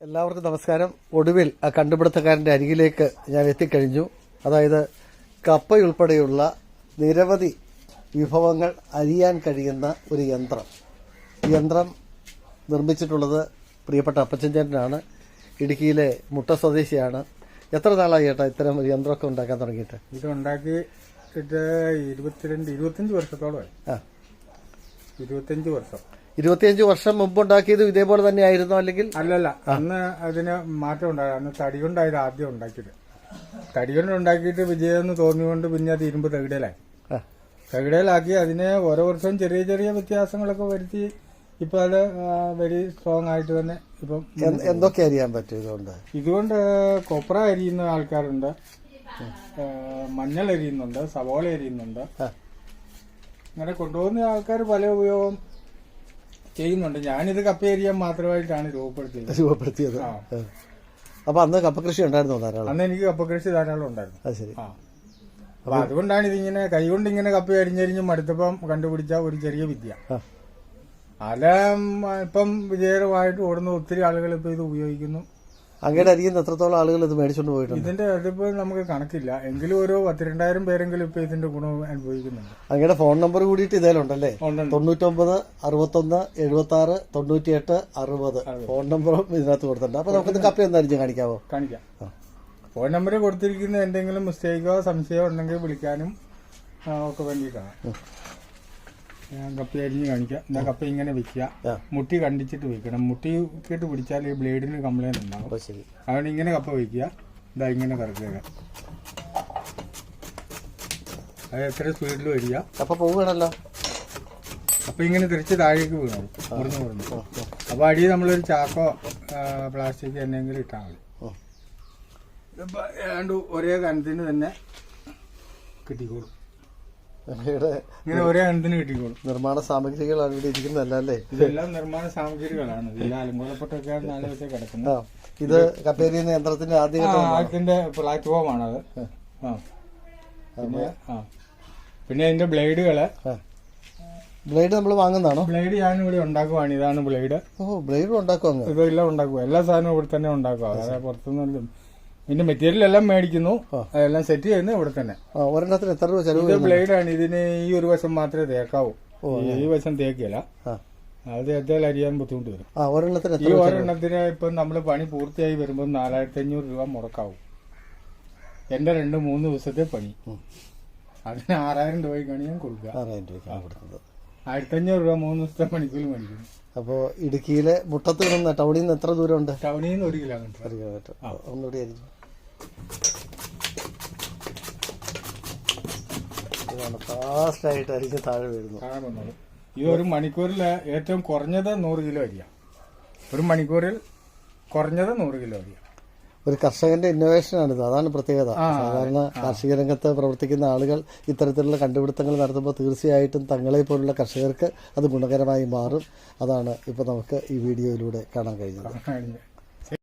എല്ലാവർക്കും നമസ്കാരം. ഒടുവിൽ ആ കണ്ടുപിടുത്തക്കാരന്റെ അരികിലേക്ക് ഞാൻ എത്തിക്കഴിഞ്ഞു. അതായത് കപ്പയുൾപ്പെടെയുള്ള നിരവധി വിഭവങ്ങൾ അരിയാൻ കഴിയുന്ന ഒരു യന്ത്രം. യന്ത്രം നിർമ്മിച്ചിട്ടുള്ളത് പ്രിയപ്പെട്ട അപ്പച്ചൻ ചേട്ടനാണ്. ഇടുക്കിയിലെ മുട്ട സ്വദേശിയാണ്. എത്ര നാളായി ചേട്ടാ ഇത്തരം ഒരു യന്ത്രമൊക്കെ ഉണ്ടാക്കാൻ തുടങ്ങിയിട്ട്? ഇത് ഉണ്ടാക്കി ഇരുപത്തിരണ്ട് ഇരുപത്തഞ്ച് വർഷത്തോളമായി. ആ. ഇരുപത്തഞ്ച് വർഷം. ഇരുപത്തിയഞ്ച് വർഷം മുമ്പ് ഉണ്ടാക്കിയത് ഇതേപോലെ തന്നെയായിരുന്നു അല്ലെങ്കിൽ? അല്ലല്ല. അന്ന് അതിന് മാറ്റം ഉണ്ടായി. അന്ന് തടി കൊണ്ടായത് ആദ്യം ഉണ്ടാക്കിയത്. തടി കൊണ്ട് ഉണ്ടാക്കിയിട്ട് വിജയമെന്ന് തോന്നിയുകൊണ്ട് പിന്നെ അത് ഇരുമ്പ് തകിടയിലായി തകിടയിലാക്കി അതിനെ ഓരോ വർഷവും ചെറിയ ചെറിയ വ്യത്യാസങ്ങളൊക്കെ വരുത്തി ഇപ്പൊ അത് വെരി സ്ട്രോങ് ആയിട്ട് തന്നെ ഇപ്പം എന്തൊക്കെ അരിയാൻ പറ്റും ഇതുകൊണ്ട്? ഇതുകൊണ്ട് കൊപ്ര അരിയുന്ന ആൾക്കാരുണ്ട്. മഞ്ഞൾ അരിയുന്നുണ്ട് സവോള അരിയുന്നുണ്ട്. അങ്ങനെ കൊണ്ടുപോകുന്ന ആൾക്കാർ പല ഉപയോഗം ചെയ്യുന്നുണ്ട്. ഞാനിത് കപ്പ ഏരിയ മാത്രമായിട്ടാണ് രൂപപ്പെടുത്തിയത്. രൂപപ്പെടുത്തിയത്. അപ്പൊ അന്ന് കപ്പകൃഷി ഉണ്ടായിരുന്നു ധാരാളം? അന്ന് എനിക്ക് കപ്പ കൃഷി ധാരാളം ഉണ്ടായിരുന്നു. അത് ശരി. ആ. അപ്പൊ അതുകൊണ്ടാണ് ഇതിങ്ങനെ കൈകൊണ്ട് ഇങ്ങനെ കപ്പ അരിഞ്ഞരിഞ്ഞ് മടുത്തപ്പം കണ്ടുപിടിച്ച ഒരു ചെറിയ വിദ്യ. ആ. അല ഇപ്പം വിജയകരമായിട്ട് ഓടുന്ന ഒത്തിരി ആളുകൾ ഇപ്പൊ ഇത് ഉപയോഗിക്കുന്നു. അങ്ങയുടെ അരിയുന്ന എത്രത്തോളം ആളുകൾ ഇത് മേടിച്ചോണ്ട് പോയിട്ടുണ്ട്? ഇതിന്റെ അതിപ്പോ നമുക്ക് കണക്കില്ല. എങ്കിലും ഒരു പത്തിരണ്ടായിരം പേരെങ്കിലും ഇപ്പൊ ഇതിന്റെ ഗുണം അനുഭവിക്കുന്നുണ്ട്. അങ്ങയുടെ ഫോൺ നമ്പർ കൂടിയിട്ട് ഇതേലുണ്ടല്ലേ. തൊണ്ണൂറ്റൊമ്പത് അറുപത്തൊന്ന് എഴുപത്തി ആറ് തൊണ്ണൂറ്റിയെട്ട് അറുപത്. ഫോൺ നമ്പറും ഇതിനകത്ത് കൊടുത്തിട്ടുണ്ട്. അപ്പൊ നമുക്കിത് കപ്പി ഒന്നായിരിക്കും കാണിക്കാവോ? കാണിക്കാം. ഫോൺ നമ്പർ കൊടുത്തിരിക്കുന്ന എന്തെങ്കിലും മിസ്റ്റേക്കോ സംശയമോ ഉണ്ടെങ്കിൽ വിളിക്കാനും ഒക്കെ വേണ്ടിയിട്ടാണ്. ഞാൻ കപ്പ അരിഞ്ഞ് കാണിക്കാം. എന്താ കപ്പ ഇങ്ങനെ വെക്കുക. മുട്ടി കണ്ടിച്ചിട്ട് വെക്കണം. മുട്ടി കേട്ട് പിടിച്ചാൽ ഈ ബ്ലേഡിന് കംപ്ലൈന്റ് ഉണ്ടാവും അതുകൊണ്ട് ഇങ്ങനെ കപ്പ വെക്കുക. ഇതാ ഇങ്ങനെ കറക്കുക. അത് എത്ര സ്പീഡിൽ വരിക? കപ്പ പോവുകയാണല്ലോ. അപ്പൊ ഇങ്ങനെ തിരിച്ച് താഴേക്ക് വീണു മുറിഞ്ഞു മുറിഞ്ഞു അപ്പൊ അടിയിൽ നമ്മളൊരു ചാക്കോ പ്ലാസ്റ്റിക് എന്തെങ്കിലും ഇട്ടാൽ മതി. ഇതിപ്പോ ഏതാണ്ട് ഒരേ കനത്തിന് തന്നെ കിട്ടിക്കോളും. അങ്ങയുടെ ഇങ്ങനെ ഒരേ എണ്ണത്തിന് കിട്ടിക്കോളും. നിർമ്മാണ സാമഗ്രികളാണ് ഇവിടെ ഇരിക്കുന്നതല്ല ഇതെല്ലാം നിർമ്മാണ സാമഗ്രികളാണ്. ഇതെല്ലാം അലങ്കോലപ്പെട്ടൊക്കെ നാല് വെച്ച് കിടക്കുന്നത്. ഇത് കപ്പേരി എരിയുന്ന യന്ത്രത്തിന്റെ ആദ്യ ആദ്യത്തിന്റെ പ്ലാറ്റ്ഫോം ആണ് ആ. പിന്നെ അതിന്റെ ബ്ലേഡുകൾ. ബ്ലേഡ് നമ്മൾ വാങ്ങുന്നതാണോ? ബ്ലേഡ് ഞാനിവിടെ ഉണ്ടാക്കുവാണ്. ഇതാണ് ബ്ലേഡ്. ഓ ബ്ലേഡ് ഉണ്ടാക്കുവാ അങ്ങ്. ഇതെല്ലാം ഉണ്ടാക്കുക എല്ലാ സാധനവും ഇവിടെ തന്നെ ഉണ്ടാക്കുക അതായത് പുറത്തുനിന്നും ഇതിന്റെ മെറ്റീരിയൽ എല്ലാം മേടിക്കുന്നു. അതെല്ലാം സെറ്റ് ചെയ്യുന്നത് ഇവിടെ തന്നെ. ഒരെണ്ണത്തിന് എത്ര രൂപ ചെലവ് ബ്ലേഡ് ആണ്. ഇതിന് ഈ ഒരു വശം മാത്രമേ തേക്കാവൂ. ഈ വശം തേക്കില്ല. അത് തേച്ചാൽ അരിയാൻ ബുദ്ധിമുട്ട് വരും. ഈ ഒരെണ്ണത്തിന് ഇപ്പൊ നമ്മൾ പണി പൂർത്തിയായി വരുമ്പോൾ നാലായിരത്തി അഞ്ഞൂറ് രൂപ മുടക്കാവും. എന്റെ രണ്ട് മൂന്ന് ദിവസത്തെ പണി. അതിന് ആറായിരം രൂപയ്ക്കാണ് ഞാൻ കൊടുക്കുക. ആറായിരം രൂപ കൊടുക്കുന്നത്. ആയിരത്തി അഞ്ഞൂറ് രൂപ മൂന്ന് ദിവസത്തെ പണിക്കൂലി മേടിക്കും. അപ്പോ ഇടുക്കിയിലെ മുട്ടത്ത് നിന്ന് ടൗണിൽ നിന്ന് എത്ര ദൂരമുണ്ട്? ടൗണിൽ നിന്ന് ഒരു കിലോമീറ്റർ. ഒരു കിലോമീറ്റർ. ഒന്നുകൂടി ആയിരിക്കും. ഇതാണ് ഫാസ്റ്റ് ആയിട്ട് അരിഞ്ഞ് താഴെ വീഴുന്നു താഴെ വന്നത്. ഇത് ഒരു മണിക്കൂറിൽ ഏറ്റവും കുറഞ്ഞത് നൂറ് കിലോ അരിയാണ് ഒരു മണിക്കൂറിൽ കുറഞ്ഞത് നൂറ് കിലോ അരിയാം. ഒരു കർഷകന്റെ ഇന്നോവേഷൻ ആണിത്. അതാണ് പ്രത്യേകത. സാധാരണ കാർഷിക രംഗത്ത് പ്രവർത്തിക്കുന്ന ആളുകൾ ഇത്തരത്തിലുള്ള കണ്ടുപിടുത്തങ്ങൾ നടത്തുമ്പോൾ തീർച്ചയായിട്ടും തങ്ങളെ പോലുള്ള കർഷകർക്ക് അത് ഗുണകരമായി മാറും. അതാണ് ഇപ്പോൾ നമുക്ക് ഈ വീഡിയോയിലൂടെ കാണാൻ കഴിഞ്ഞത്.